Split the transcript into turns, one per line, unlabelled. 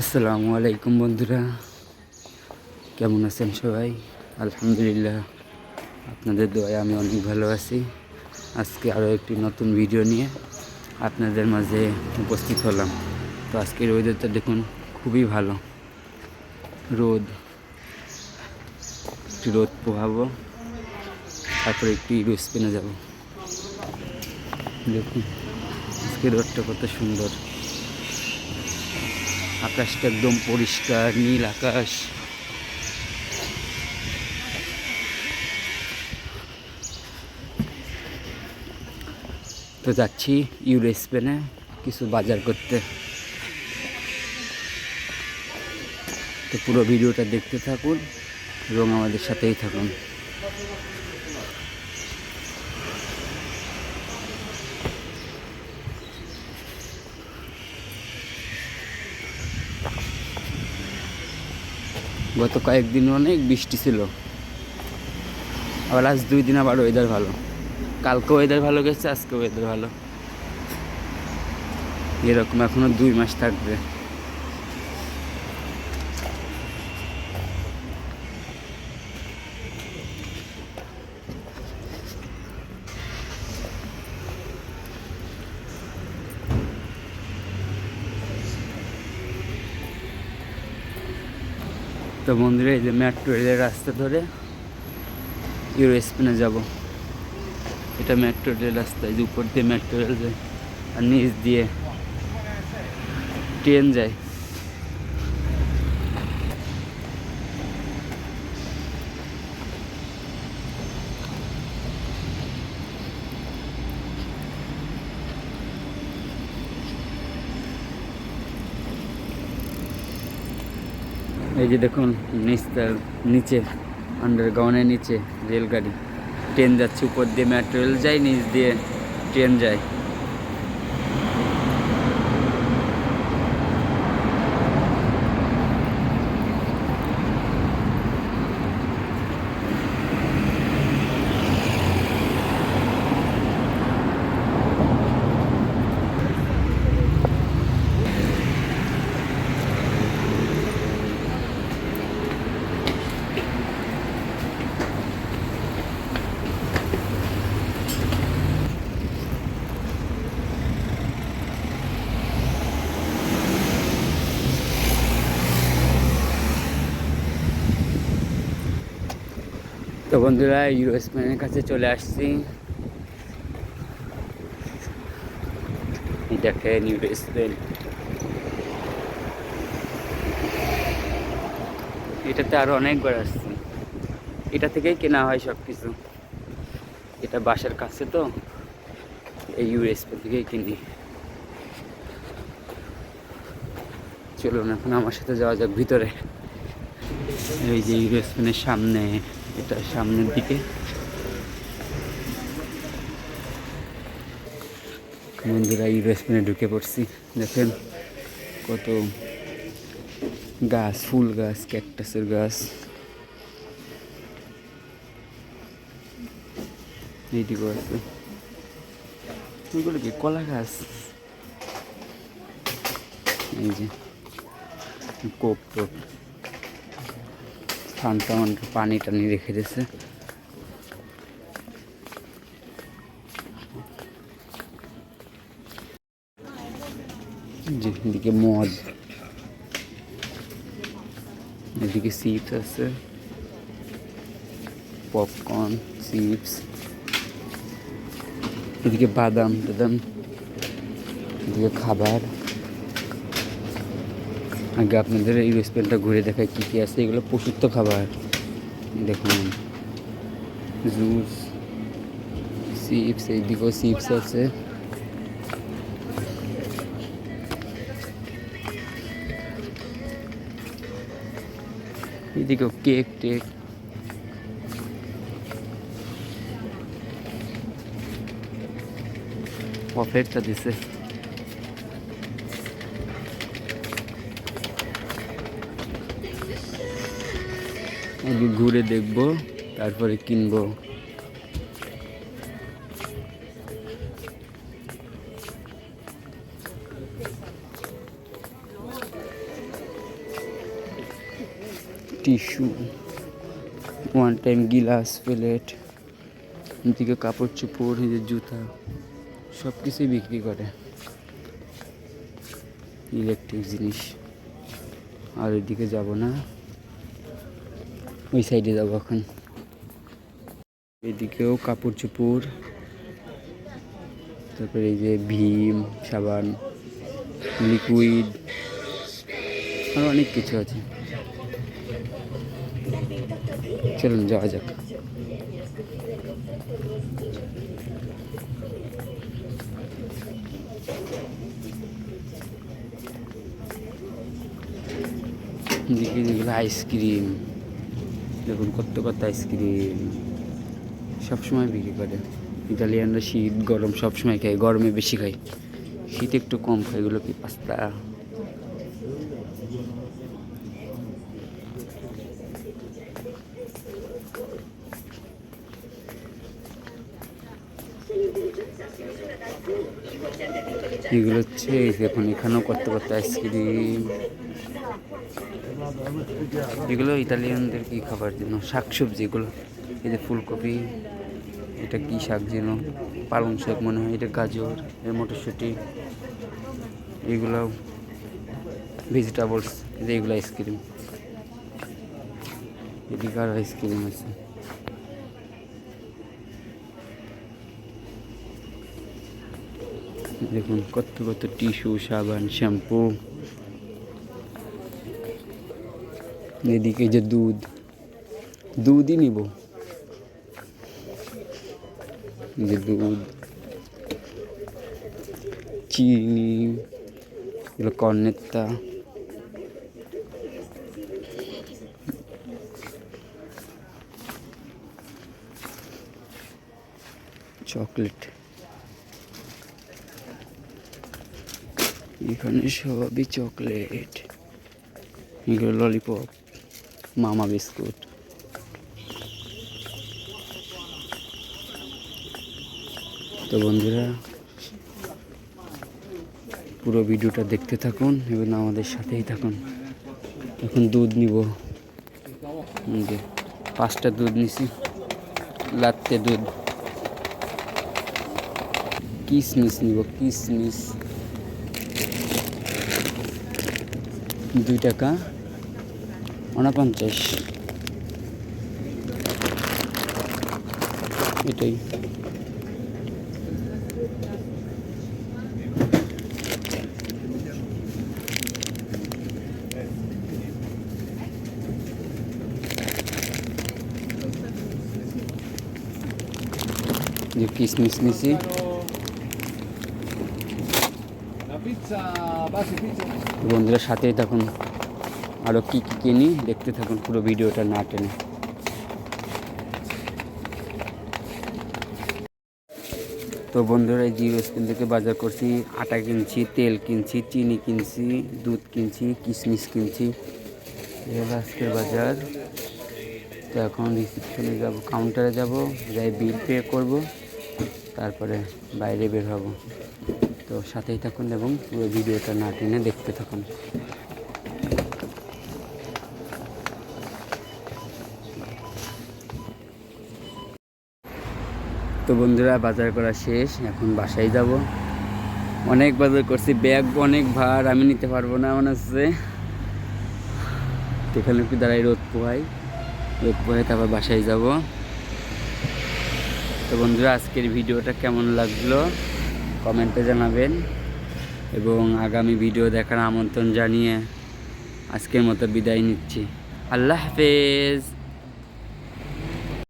আসসালামু আলাইকুম বন্ধুরা। কেমন আছেন সবাই? আলহামদুলিল্লাহ, আপনাদের দোয়ায় আমি অনেক ভালো আছি। আজকে আরও একটি নতুন ভিডিও নিয়ে আপনাদের মাঝে উপস্থিত হলাম। তো আজকের ওয়েদারটা দেখুন, খুবই ভালো। রোদ, একটু রোদ পোহাবো, তারপরে একটু ইরো স্পেনে যাব। দেখুন আজকে রোদটা কত সুন্দর। আকাশটা একদম পরিষ্কার, নীল আকাশ। তো যাচ্ছি ইউরো স্পেনে কিছু বাজার করতে। তো পুরো ভিডিওটা দেখতে থাকুন এবং আমাদের সাথেই থাকুন। গত কয়েকদিন অনেক বৃষ্টি ছিল। আবার আজ দুই দিন আবার ওয়েদার ভালো। কালকে ওয়েদার ভালো গেছে আজকে ওয়েদার ভালো। এরকম এখনও দুই মাস থাকবে। তো বন্ধুরা, এই যে মেট্রো রেলের রাস্তা ধরে ইউরো স্পেনে যাব। এটা মেট্রো রেল রাস্তা, এই যে উপর দিয়ে মেট্রো রেল যায়, আর নিচ দিয়ে ট্রেন যায়। এই যে দেখুন, নিস্তার নিচে আন্ডারগ্রাউন্ডের নিচে রেলগাড়ি। ট্রেন যাচ্ছে উপর দিয়ে, মেট্রো রেল যায়, নিচ দিয়ে ট্রেন যায়। বন্ধুরা ইউরো স্পেনের কাছে চলে আসছি। দেখেন স্পেন এটাতে আরও অনেকবার আসছি। এটা থেকেই কেনা হয় সব কিছু এটা বাসার কাছে তো, এই ইউরো স্পেন থেকেই কিনি। চলুন এখন আমার সাথে যাওয়া যাক ভিতরে। এই যে ইউরো স্পেনের সামনে। এটা সামনের দিকে। বন্ধুরা ইউরো স্পেনে ঢুকে পড়ছি। দেখেন কত গাছ, ফুল গাছ ক্যাকটাসের গাছ। এইদিকে আছে। কি, কলা গাছ? এই যে, কোপ টোপ। ফান্টা মান্টা পানি টানি রেখে দিয়েছে যেদিকে মদ এদিকে চিপস আছে পপকর্ন চিপস এদিকে বাদাম টাদাম এদিকে খাবার আগে আপনাদের এই রেস্টুরেন্টটা ঘুরে দেখায় কী কী আছে। এগুলো পশুত্ব খাবার। দেখুন। জুস চিপস এইদিকেও চিপস আছে। এদিকেও কেক টেক অফারটা দিছে। আগে ঘুরে দেখব, তারপরে কিনবো। টিস্যু ওয়ান টাইম গিলাস, প্লেট, এদিকে কাপড় চোপড় নিজের জুতা সব কিছুই বিক্রি করে। ইলেকট্রিক জিনিস। আর এদিকে যাব না। ওই সাইডে যাব এখন। এদিকেও কাপড় চোপড়, তারপরে এই যে ভীম, সাবান, লিকুইড, আর অনেক কিছু আছে। চলুন, যাওয়া যাক। যেগুলো আইসক্রিম দেখুন কত কত আইসক্রিম সবসময় বিক্রি করে। ইটালিয়ানরা শীত, গরম সবসময় খায়, গরমে বেশি খায়। শীত একটু কম খায়, এগুলো কি পাস্তা? এগুলো হচ্ছে দেখুন এখানেও কত কত আইসক্রিম। এগুলো ইতালিয়ানদের কি খাবার জন্য শাকসবজি এগুলো এই যে ফুলকপি, এটা কি শাক যেন? পালং শাক মনে হয়, এটা গাজর এর মটরশুঁটি, এগুলো ভেজিটেবলস এগুলো আইসক্রিম এদিকে আর আইসক্রিম আছে। দেখুন কত কত টিস্যু, সাবান, শ্যাম্পু। এদিকে যে দুধ, দুধই নিব। যে দুধ, চিনি, এগুলো কর্নেত্তা চকলেট। এখানে সবই চকলেট। এগুলো ললিপপ। মামা বিস্কুট। তো বন্ধুরা, পুরো ভিডিওটা দেখতে থাকুন এবং আমাদের সাথেই থাকুন। এখন দুধ নিব। পাঁচটা দুধ নিছি, লাত্তে দুধ। কিসমিস নিব, কিসমিস। দুই টাকা। উনপঞ্চাশ। এটাই। যে কিসমিস নিছি। বন্ধুরা সাথেই থাকুন। আরও কী কী কিনি, দেখতে থাকুন পুরো ভিডিওটা না টেনে। তো বন্ধুরা, এই জিরো থেকে বাজার করছি, আটা কিনছি, তেল কিনছি, চিনি কিনছি, দুধ কিনছি, কিশমিশ কিনছি। হলো আজকের বাজার। তো এখন রিসিপশনে যাব, কাউন্টারে যাব, যাই বিল পে করব, তারপরে বাইরে বের হব। তো সাথেই থাকুন এবং পুরো ভিডিওটা না টেনে দেখতে থাকুন। তো বন্ধুরা, বাজার করা শেষ, এখন বাসায় যাব। অনেক বাজার করছি, ব্যাগ অনেক ভার, আমি নিতে পারব না মনে হচ্ছে। এখানে একটু দাঁড়াই, রোদ পোহাই। রোদ পোহাই, তারপর বাসায় যাব। তো বন্ধুরা, আজকের ভিডিওটা কেমন লাগল? কমেন্টে জানাবেন। এবং আগামী ভিডিও দেখার আমন্ত্রণ জানিয়ে আজকের মতো বিদায় নিচ্ছি। আল্লাহ হাফেজ।